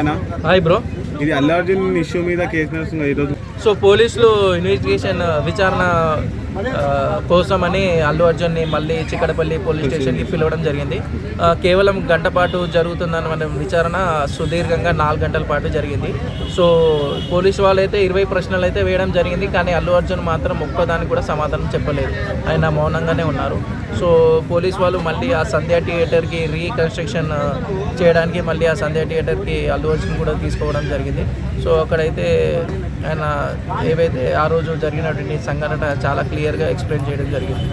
ఆయన hi bro ఇది Allu Arjun issue మీద కేసు నడుస్తుంది ఈరోజు. సో పోలీసులు ఇన్వెస్టిగేషన్ విచారణ కోసమని అల్లు అర్జున్ని మళ్ళీ చిక్కడపల్లి పోలీస్ స్టేషన్కి పిలవడం జరిగింది. కేవలం గంట పాటు జరుగుతుందని మన విచారణ సుదీర్ఘంగా నాలుగు గంటల పాటు జరిగింది. సో పోలీసు వాళ్ళు అయితే ఇరవై ప్రశ్నలు అయితే వేయడం జరిగింది కానీ అల్లు అర్జున్ మాత్రం ఒక్కదానికి కూడా సమాధానం చెప్పలేదు. ఆయన మౌనంగానే ఉన్నారు. సో పోలీస్ వాళ్ళు మళ్ళీ ఆ సంధ్య థియేటర్కి రీకన్స్ట్రక్షన్ చేయడానికి మళ్ళీ ఆ సంధ్య థియేటర్కి అల్లు అర్జున్ కూడా తీసుకోవడం జరిగింది. సో అక్కడైతే ఆయన ఏవైతే ఆ రోజు జరిగినటువంటి సంఘటన చాలా క్లియర్గా ఎక్స్ప్లెయిన్ చేయడం జరిగింది.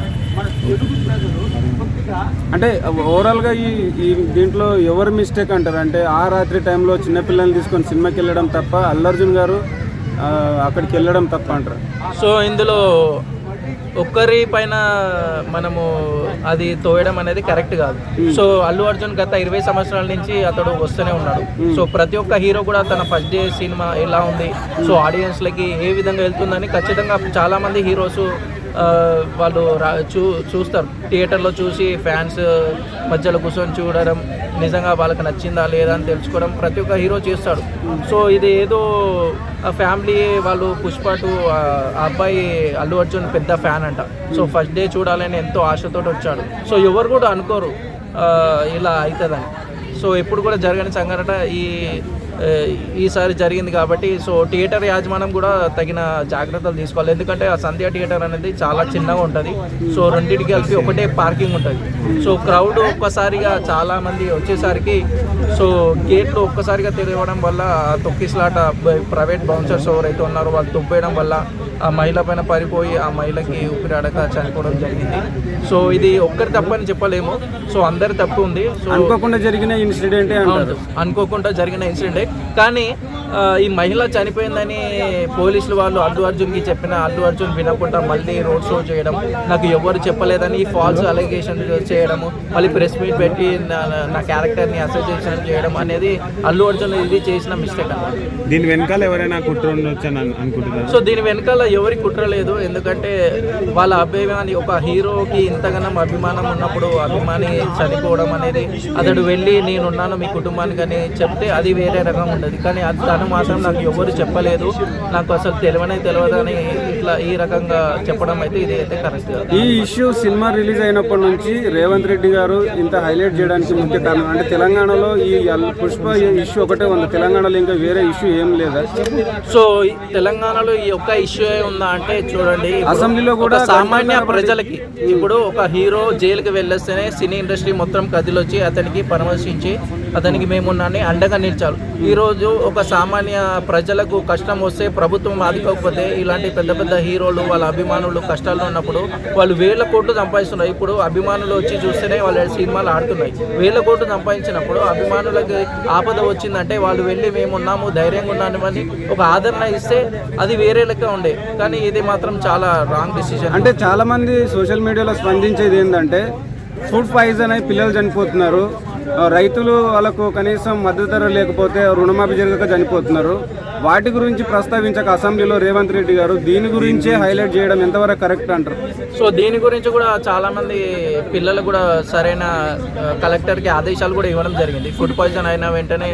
అంటే ఓవరాల్గా ఈ ఈ దీంట్లో ఎవరు మిస్టేక్ అంటారు? అంటే ఆ రాత్రి టైంలో చిన్నపిల్లల్ని తీసుకొని సినిమాకి వెళ్ళడం తప్ప అల్లర్జున్ గారు అక్కడికి వెళ్ళడం తప్ప అంటారు? సో ఇందులో ఒక్కరి పైన మనము అది తోయడం అనేది కరెక్ట్ కాదు. సో అల్లు అర్జున్ గత ఇరవై సంవత్సరాల నుంచి అతడు వస్తూనే ఉన్నాడు. సో ప్రతి ఒక్క హీరో కూడా తన ఫస్ట్ డే సినిమా ఎలా ఉంది సో ఆడియన్స్లకి ఏ విధంగా వెళ్తుందని ఖచ్చితంగా చాలా మంది హీరోస్ వాళ్ళు రా చూ చూస్తారు. థియేటర్లో చూసి ఫ్యాన్స్ మధ్యలో కూర్చొని చూడడం నిజంగా వాళ్ళకి నచ్చిందా లేదా అని తెలుసుకోవడం ప్రతి ఒక్క హీరో చేస్తాడు. సో ఇది ఏదో ఆ ఫ్యామిలీ వాళ్ళు పుష్ప టు ఆ అబ్బాయి అల్లు అర్జున్ పెద్ద ఫ్యాన్ అంట. సో ఫస్ట్ డే చూడాలని ఎంతో ఆశతో వచ్చాడు. సో ఎవరు కూడా అనుకోరు ఇలా అవుతుందని. సో ఎప్పుడు కూడా జరగని సంఘటన ఈ ఈసారి జరిగింది కాబట్టి సో థియేటర్ యాజమాన్యం కూడా తగిన జాగ్రత్తలు తీసుకోవాలి. ఎందుకంటే ఆ సంధ్య థియేటర్ అనేది చాలా చిన్నగా ఉంటుంది. సో రెండింటికి కలిపి ఒకటే పార్కింగ్ ఉంటుంది. సో క్రౌడ్ ఒక్కసారిగా చాలా మంది వచ్చేసరికి సో గేట్లు ఒక్కసారిగా తెరవడం వల్ల తొక్కిసలాట ప్రైవేట్ బౌన్సర్స్ ఎవరైతే ఉన్నారో వాళ్ళు తొప్పేయడం వల్ల ఆ మహిళ పైన పడిపోయి ఆ మహిళకి ఊపిరాడక చనిపోవడం జరిగింది. సో ఇది ఒక్కరి తప్పని చెప్పలేము. సో అందరి తప్పు ఉంది. సో అనుకోకుండా జరిగిన ఇన్సిడెంటే. అనుకోకుండా జరిగిన ఇన్సిడెంట్. కానీ ఈ మహిళ చనిపోయిందని పోలీసులు వాళ్ళు అల్లు అర్జున్కి చెప్పిన అల్లు అర్జున్ వినకుండా మళ్ళీ రోడ్ షో చేయడం నాకు ఎవరు చెప్పలేదని ఫాల్స్ అలిగేషన్ చేయడము మళ్ళీ ప్రెస్ మీట్ పెట్టి నా నా క్యారెక్టర్ని అసోసియేషన్ చేయడం అనేది అల్లు అర్జున్ ఇది చేసిన మిస్టేక్ అన్నమాట. దీని వెనకాల ఎవరైనా కుట్ర అనుకుంటున్నారు? సో దీని వెనకాల ఎవరికి కుట్ర లేదు ఎందుకంటే వాళ్ళ అభిమాని ఒక హీరోకి ఇంతగానం అభిమానం ఉన్నప్పుడు అభిమాని చనిపోవడం అనేది అతడు వెళ్ళి నేనున్నాను మీ కుటుంబానికి అని చెప్తే అది వేరే రకం ఉండదు. కానీ అది తను మాత్రం నాకు ఎవరు చెప్పలేదు. నాకు అసలు తెలియనే తెలియదని ఇట్లా ఈ రకంగా చెప్పడం అయితే ఇది అయితే కరెక్ట్ ఈ ఇష్యూ సినిమా రిలీజ్ అయినప్పటి నుంచి రేవంత్ రెడ్డి గారు ఇంత హైలైట్ చేయడానికి ముఖ్య కారణం అంటే తెలంగాణలో ఈ పుష్ప ఇష్యూ ఒకటే ఉంది. తెలంగాణలో ఇంకా వేరే ఇష్యూ ఏం లేదా? సో తెలంగాణలో ఈ ఒక్క ఇష్యూ ఉందా అంటే చూడండి అసెంబ్లీలో కూడా సామాన్య ప్రజలకి ఇప్పుడు ఒక హీరో జైలుకి వెళ్ళొస్తేనే సినీ ఇండస్ట్రీ మొత్తం కదిలొచ్చి అతనికి పరామర్శించి అతనికి మేమున్నాని అండగా నిలిచారు. ఈరోజు ఒక సామాన్య ప్రజలకు కష్టం వస్తే ప్రభుత్వం ఆదుకోకపోతే ఇలాంటి పెద్ద పెద్ద హీరోలు వాళ్ళ అభిమానులు కష్టాల్లో ఉన్నప్పుడు వాళ్ళు వేల కోట్లు సంపాదిస్తున్నారు. ఇప్పుడు అభిమానులు వచ్చి చూస్తేనే వాళ్ళ సినిమాలు ఆడుతున్నాయి. వేల కోట్లు సంపాదించినప్పుడు అభిమానులకి ఆపద వచ్చిందంటే వాళ్ళు వెళ్ళి మేమున్నాము ధైర్యంగా ఉన్నామని ఒక ఆదరణ ఇస్తే అది వేరే లెక్క ఉండే. కానీ ఇది మాత్రం చాలా రాంగ్ డిసిజన్ అంటే చాలా మంది సోషల్ మీడియాలో స్పందించేది ఏంటంటే ఫుడ్ పాయిజన్ అయి పిల్లలు చనిపోతున్నారు. రైతులు వాళ్ళకు కనీసం మద్దతు ధర లేకపోతే రుణమాఫీ జరగక చనిపోతున్నారు. వాటి గురించి ప్రస్తావించక అసెంబ్లీలో రేవంత్ రెడ్డి గారు దీని గురించే హైలైట్ చేయడం ఎంతవరకు కరెక్ట్ అంటారు? సో దీని గురించి కూడా చాలా మంది పిల్లలు కూడా సరైన కలెక్టర్కి ఆదేశాలు కూడా ఇవ్వడం జరిగింది. ఫుడ్ పాయిజన్ అయిన వెంటనే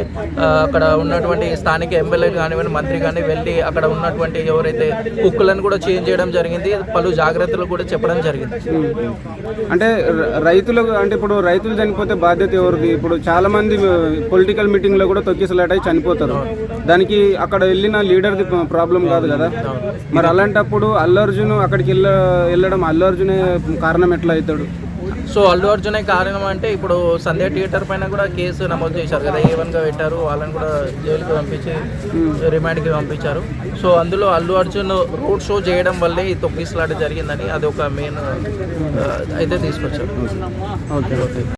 అక్కడ ఉన్నటువంటి స్థానిక ఎమ్మెల్యే కానివ్వండి మంత్రి కానీ వెళ్ళి అక్కడ ఉన్నటువంటి ఎవరైతే కుక్కులను కూడా చేంజ్ చేయడం జరిగింది. పలు జాగ్రత్తలు కూడా చెప్పడం జరిగింది. అంటే రైతులకు అంటే ఇప్పుడు రైతులు చనిపోతే బాధ్యత ఎవరిది? ఇప్పుడు చాలా మంది పొలిటికల్ మీటింగ్లో కూడా తొక్కిసలాటై చనిపోతారు. దానికి అక్కడ వెళ్ళిన లీడర్ది ప్రాబ్లం కాదు కదా? మరి అలాంటప్పుడు అల్లు అర్జున్ అక్కడికి వెళ్ళ వెళ్ళడం అల్లు అర్జునే కారణం ఎట్లా అవుతాడు? సో అల్లు అర్జునే కారణం అంటే ఇప్పుడు సంధ్య థియేటర్ పైన కూడా కేసు నమోదు చేశారు కదా? ఏ గా పెట్టారు వాళ్ళని కూడా జైలుకి పంపించి రిమాండ్కి పంపించారు. సో అందులో అల్లు అర్జున్ రోడ్ షో చేయడం వల్లే ఈ తొక్కిసలాట జరిగిందని అది ఒక మెయిన్ అయితే తీసుకొచ్చారు. Okay okay